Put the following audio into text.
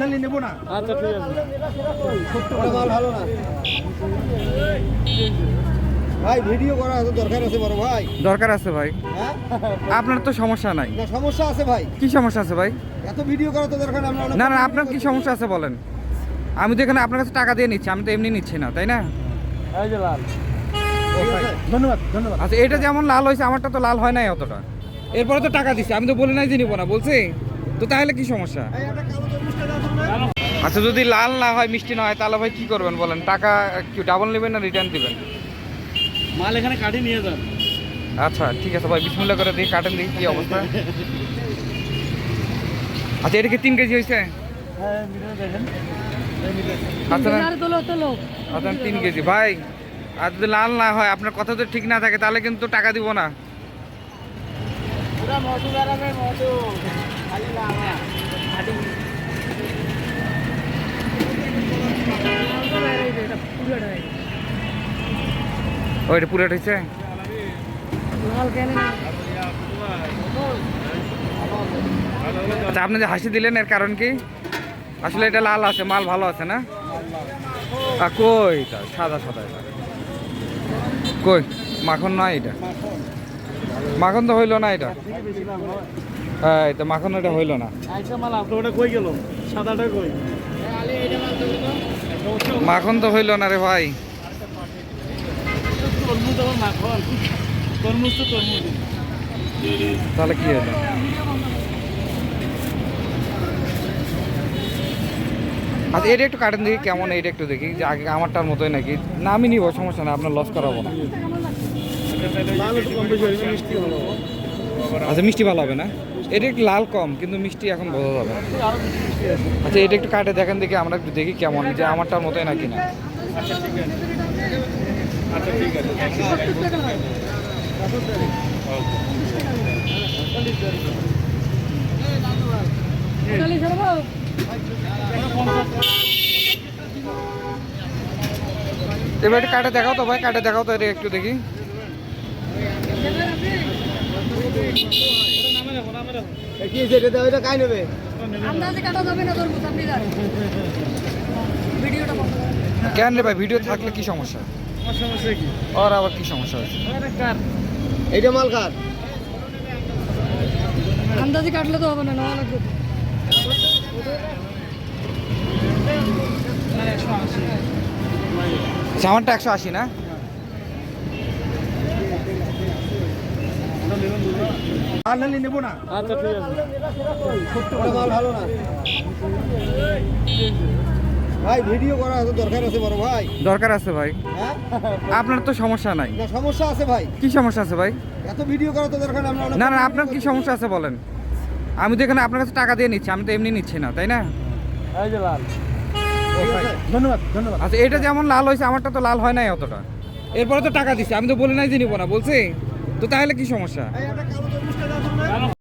লালি নেব না? আচ্ছা ঠিক আছে। ভালো ভাই ভিডিও করা তো দরকার আছে বড় ভাই। দরকার আছে ভাই। হ্যাঁ? আপনার তো সমস্যা নাই। সমস্যা আছে ভাই। কি সমস্যা আছে ভাই? এত ভিডিও করা তো দরকার আমরা না না আপনার কি সমস্যা আছে বলেন। আমি তো এখানে আপনার কাছে টাকা দিয়ে নিচ্ছি আমি তো এমনি নিচ্ছি না তাই না? এই যে লাল। ধন্যবাদ ধন্যবাদ। আচ্ছা এটা যেমন লাল হয়েছে আমারটা তো লাল হয় নাই অতটা। এরপরে তো টাকা দিচ্ছি আমি তো বলে নাই যে নিবো না বলছি? তো তাহলে কি সমস্যা? আচ্ছা যদি লাল না হয় মিষ্টি না হয় তাহলে ভাই কি করবেন বলেন? টাকা কি ডাবল নেবেন না রিটার্ন দিবেন? মাল এখানে কাটি নিয়ে যান। আচ্ছা ঠিক আছে ভাই বিসমিল্লা করে দিই কাটেন দিই কি অবস্থা? আচ্ছা এটা কি তিন কেজি হয়েছে? হ্যাঁ আচ্ছা না তোলো তোলো আচ্ছা তিন কেজি। ভাই আর যদি লাল না হয় আপনার কথা তো ঠিক না থাকে তাহলে কিন্তু টাকা দিব না। ওইটা পুরোটা হয়েছে আচ্ছা আপনি যে হাসি দিলেন এর কারণ কি? আসলে এটা লাল আছে মাল ভালো আছে না? কই? সাদা সাদা কই? মাখন নয় এটা। মাখন তো হইল না এটা। হ্যাঁ এটা মাখন এটা হইল না। আইসা মাল আপনার ওটা কই গেল? সাদাটা কই? মাখন তো হইল না রে ভাই। তাহলে কি হলো? আচ্ছা এটা একটু কাটেন দেখি কেমন এটা একটু দেখি। যে আগে আমারটার মতোই নাকি? না, আমি নিব, সমস্যা না আপনার লস করাবো না। আচ্ছা মিষ্টি ভালো হবে না? এটা একটু লাল কম, কিন্তু মিষ্টি এখন বোঝা যাবে। আচ্ছা এটা একটু কাটে, দেখেন দেখি আমরা একটু দেখি কেমন, যে আমারটার মতোই নাকি না। আচ্ছা ঠিক আছে আচ্ছা এবার একটু কাটে দেখাও তো ভাই, কাটে দেখাও তো একটু দেখি। কেন রে ভাই ভিডিও থাকলে কি সমস্যা? সমস্যা কি? ওর আবার কি সমস্যা হয়েছে? এইটা মাল কার? আন্দাজে কাটলে তো হবে না নেওয়া লাগবে আচ্ছা, একশো আশি না? লাল লালি নেব না? আচ্ছা ঠিক আছে। ভালো না। ভাই ভিডিও করা তো দরকার আছে বড় ভাই। দরকার আছে ভাই। হ্যাঁ? আপনার তো সমস্যা নাই। না সমস্যা আছে ভাই। কি সমস্যা আছে ভাই? এত ভিডিও করা তো দরকার আমরা না না আপনার কি সমস্যা আছে বলেন। আমি তো এখানে আপনার কাছে টাকা দিয়ে নিচ্ছি আমি তো এমনি নিচ্ছি না তাই না? এই যে লাল। ধন্যবাদ ধন্যবাদ। আচ্ছা এটা যেমন লাল হয়েছে আমারটা তো লাল হয় নাই অতটা। এরপরে তো টাকা দিচ্ছি আমি তো বলে নাই যে নিবো না বলছি? তো তাহলে কি সমস্যা?